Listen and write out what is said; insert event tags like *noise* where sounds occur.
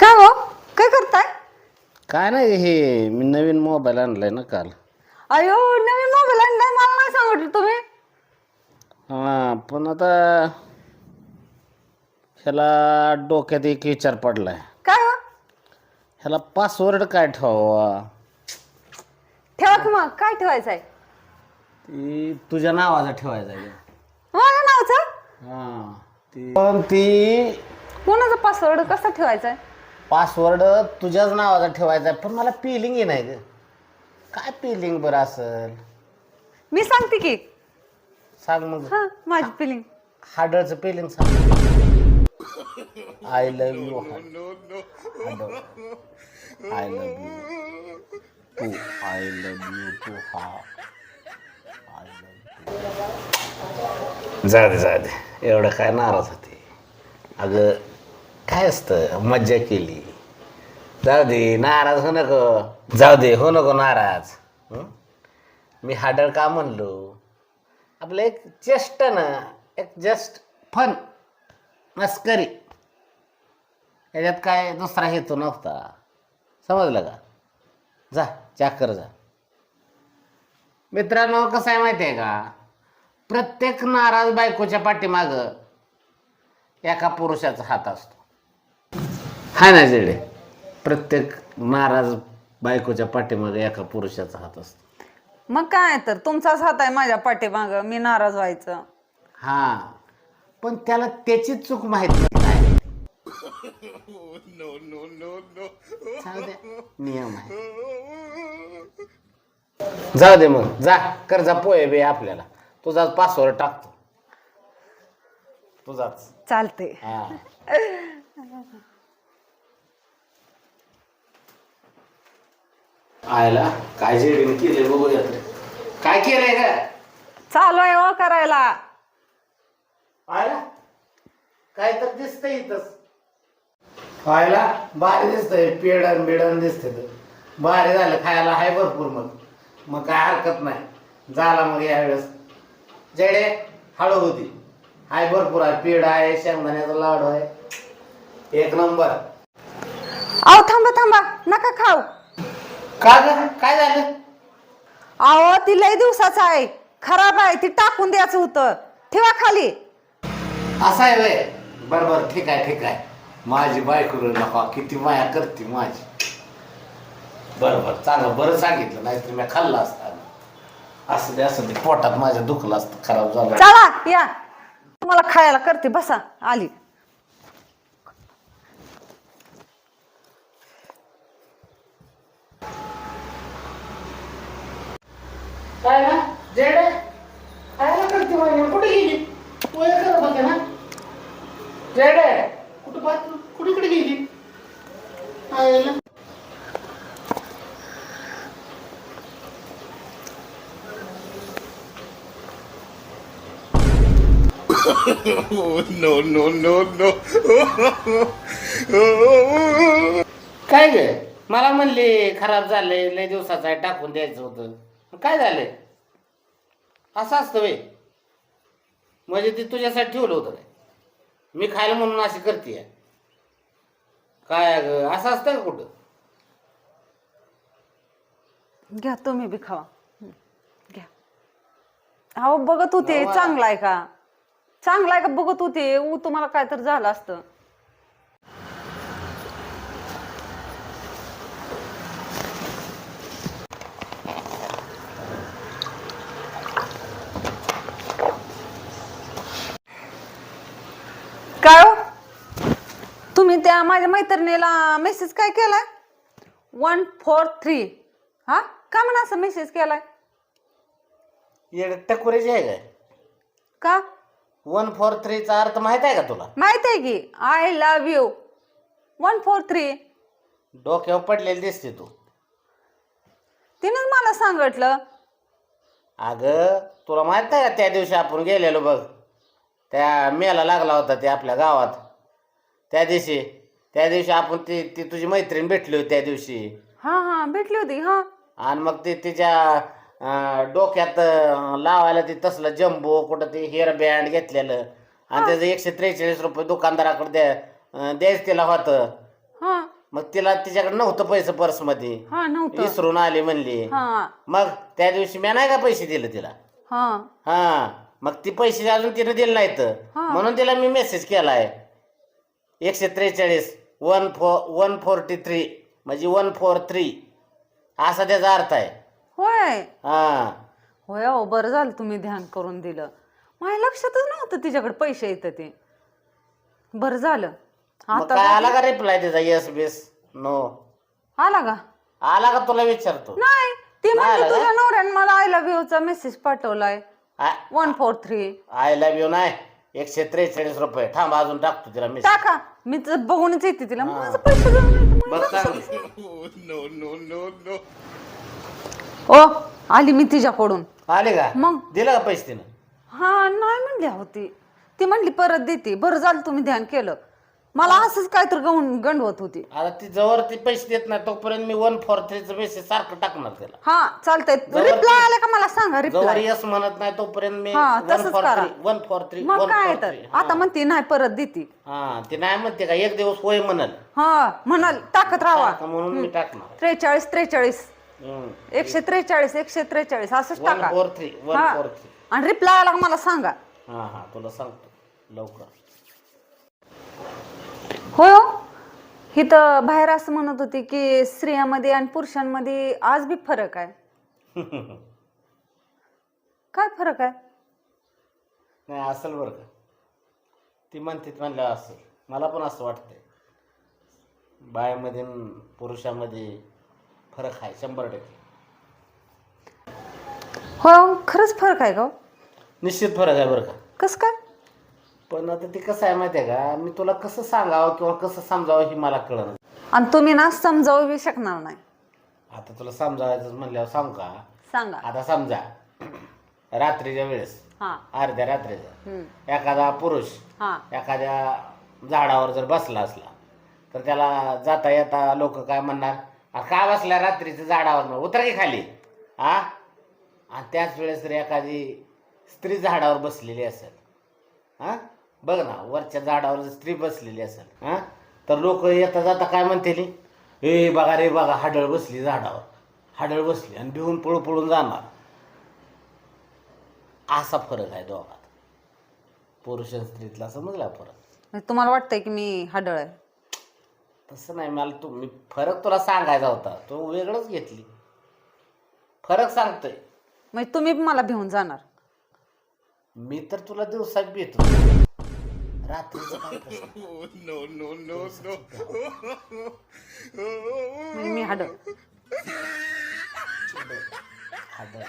काय हो? काय करताय? काय नाही हे मी नवीन मोबाईल आणलाय ना काल. अयो नवीन मोबाईल आणलाय? मला नाही सांगितलं तुम्ही. हां पण आता ह्याला डोक्यात एक विचार पडलाय. काय हो? ह्याला पासवर्ड काय ठेवावा? ठेवा की मग. काय ठेवायचंय? ती तुझ्या नावाचा ठेवायचा आहे हां ती पण ती कोणाचा पासवर्ड कसा ठेवायचाय पासवर्ड तुझ्याच नावाचा ठेवायचा आहे पण मला पिलिंग नाही ग. काय पिलिंग बरं असेल? मी सांगते की. सांग मग. हा माझी फिलिंग हाडळचं पेलिंग सांग. I love you I love you too I love you too हा. आय लव्ह जा दे जा दे. एवढं काय नाराज होते. अगं काय असतं? मज्जा केली. जाऊ दे नाराज हो नको. जाऊ दे हो नको नाराज. हं? मी हाडळ का म्हणलो? आपलं एक चेष्ट ना एक जस्ट फन मस्करी. याच्यात काय दुसरा हेतू नव्हता. समजलं का? जा चाकर जा. मित्रांनो कसं आहे माहिती आहे का? प्रत्येक नाराज बायकोच्या पाठीमाग एका पुरुषाचा हात असतो. हा ना जेडे? प्रत्येक नाराज बायकोच्या पाठीमागे एका पुरुषाचा हात असतो. मग काय तर तुमचाच हात आहे माझ्या पाठीमाग मी नाराज व्हायचं. हा पण त्याला त्याची चूक माहीत नाही. काय जाऊ दे, नियम आहे. *laughs* जाऊ दे मग जा कर जा पोहे बे आपल्याला. तुझाच पासवर्ड टाकतो. तुझाच चालते हा. आयला काय जेडीने केले बघूया तर. काय केलंय का चालू आहे हो करायला. आयला काय तर दिसतंय इथंच खायला भारी दिसतंय पेडन बिडन दिसते भारी झालं खायला हाय भरपूर मग. मग काय हरकत नाही. झाला मग यावेळेस. जेडे हळू होती. हाय भरपूर आहे. पेड आहे शेंगदाण्याचा लाडू आहे. एक नंबर. अहो थांबा थांबा. नका खाऊ. का ग? काय झालं? अहो ती लय दिवसाचं आहे. खराब आहे. ती टाकून द्यायचं होतं. ठेवा खाली. असं आहे वय. बरं बरं. ठीक आहे ठीक आहे. माझी बायको नका. किती माया करते माझी. बरं बरं चांगलं बरं सांगितलं नाहीतर मी खाल्लं असतं असं दे असं दे पोटात माझ्या दुखलं असतं खराब झालं चला या. तुम्हाला खायला करते बसा आली. काय ना जेडे खायला करते माझी कुठे गेली? पोहे करत होते ना? जेडे कुठं बाथरूम? कुठीकडे गेली? आयला. No, no, no, no. काय ग? मला म्हणले खराब झाले लय दिवसाचं आहे टाकून द्यायचं होतं. काय झालंय? असं असतं वे म्हणजे ते तुझ्यासाठी ठेवलं होतं काय? मी खायला म्हणून अशी करते काय ग? असं असतं का कुठं? घ्या तुम्ही बी खावा. हं, घ्या. अहो बघत होते. चांगला आहे का? चांगला आहे का बघत होते? ऊ तुम्हाला काय तर झालं असतं. काय हो? तुम्ही त्या माझ्या मैत्रिणीला मेसेज काय केलाय? वन फोर थ्री हा? का म्हणा असं मेसेज केलाय? येड टकुरेची आहे काय? का? वन फोर थ्रीचा अर्थ माहीत आहे का तुला? माहीत आहे की. I love you one four three डोक्यावर पडलेली दिसते तू. तिनेच मला सांगितलं. अगं तुला माहीत आहे का त्या दिवशी आपण गेलेलो बघ? त्या मेला लागला होता ते आपल्या गावात. त्या दिवशी त्या दिवशी आपण ती ती तुझी मैत्रीण भेटली होती त्या दिवशी. हा हा भेटली होती हा. आणि मग ते तिच्या अं, डोक्यात अं, लावायला ते तसलं जम्बो कुठं ते हेअर बँड घेतलेलं. आणि त्याचं एकशे त्रेचाळीस रुपये दुकानदाराकडे द्या अं, द्यायच तिला होतं. हा. मग तिला तिच्याकडे नव्हतं पैसे पर्समध्ये. हा नव्हतं. विसरून आली म्हणली. हा. मग त्या दिवशी मी नाही का पैसे दिले तिला? हा. हा. मग ती पैसे अजून तिने दिले नाहीत. हा. म्हणून तिला मी मेसेज केलाय. एकशे त्रेचाळीस one four one forty three म्हणजे वन फोर थ्री असा त्याचा अर्थ आहे. होय. हा. होय अहो बरं झालं तुम्ही ध्यान करून दिलं. माझ्या लक्षातच नव्हतं तिच्याकडे पैसे येतं ते. बरं झालं. मग आता काय आला का रिप्लाय त्याचा? येस बेस नो आला का? आला का तुला विचारतो? नाही. ती म्हणजे का? तुझ्या नवऱ्याने मला आय लव्ह यूचा मेसेज पाठवलाय. One four three I love you नाही. एकशे त्रेचाळीस रुपये. थांब अजून टाकतो तिला मी टाका. मी तर बघूनच येते तिला. माझं पैसे जाऊन येते. बघ चांगलं *laughs* ओ आली मी तिच्याकडून. आले का? मग? दिलं का पैसे तिनं? हा नाही म्हणली होती ती. म्हणली परत देते. बरं झालं तुम्ही ध्यान केलं. मला असंच काय तर गवून गंडवत होती. आता ती जवळ ती पैसे देत नाही तोपर्यंत मी वन फोर थ्रीचं मेसेज सारखं टाकणार त्याला. हा चालतंय. जवळ रिप्लाय आला का मला सांगा जवळ रिप्लाय यस म्हणत नाही तोपर्यंत मी हा, वन तसंच फोर करा. थ्री वन फोर थ्री मग काय तर. थ्री आता म्हणते नाही परत देते. हा ती नाही म्हणते का एक दिवस होय म्हणल. हा म्हणाल टाकत राहावा. म्हणून मी टाकणार. त्रेचाळीस त्रेचाळीस. एकशे त्रेचाळीस एकशे त्रेचाळीस असंच वन टाका. फोर थ्री वन हा. Four three. आणि रिप्लाय आला का मला सांगा. हा हा तुला सांगतो. लवकर. होय हो. ही तर बाहेर असं म्हणत होती की स्त्रियामध्ये आणि पुरुषांमध्ये आज बी फरक आहे. काय फरक आहे? नाही असेल बरं का. ती म्हणते म्हणलं असेल. मला पण असं वाटतंय. बायामध्ये न पुरुषामध्ये फरक आहे शंभर टक्के. हो खरंच फरक आहे का? निश्चित फरक आहे बरं का. कसं काय? पण आता ते कसं आहे माहिती आहे का? मी तुला कसं सांगावं किंवा कसं समजावं हे मला कळलं आणि तुम्ही ना समजावू बी शकणार नाही. आता तुला समजावायचं म्हणल्यावर सांगू का? सांगा. आता समजा रात्रीच्या वेळेस हा. अर्ध्या रात्रीच्या. एखादा पुरुष एखाद्या झाडावर जर बसला असला तर त्याला जाता येता लोक काय म्हणणार? "आ, का बसला रात्रीच्या झाडावर उतर की खाली? हा? आणि त्याच वेळेस जर एखादी स्त्री झाडावर बसलेली असेल हा? बघ ना वरच्या झाडावर जर स्त्री बसलेली असेल हा? तर लोक येता जाता काय म्हणतील? ए बघा रे बघा हाडळ बसली झाडावर. हाडळ बसली आणि भिवून पळू पळून जाणार. असा फरक आहे दोघात. पुरुष आणि स्त्रीतला समजला फरक. म्हणजे तुम्हाला वाटतंय की मी हाडळ आहे? तसं नाही मला तू मी फरक तुला सांगायचा होता. तो वेगळंच घेतली. फरक सांगतोय. म्हणजे तुम्ही मला भिवून जाणार. मी तर तुला दिवसात भेटतो रात्रीचं काय? म्हणजे *laughs* मी हडळ हाडं.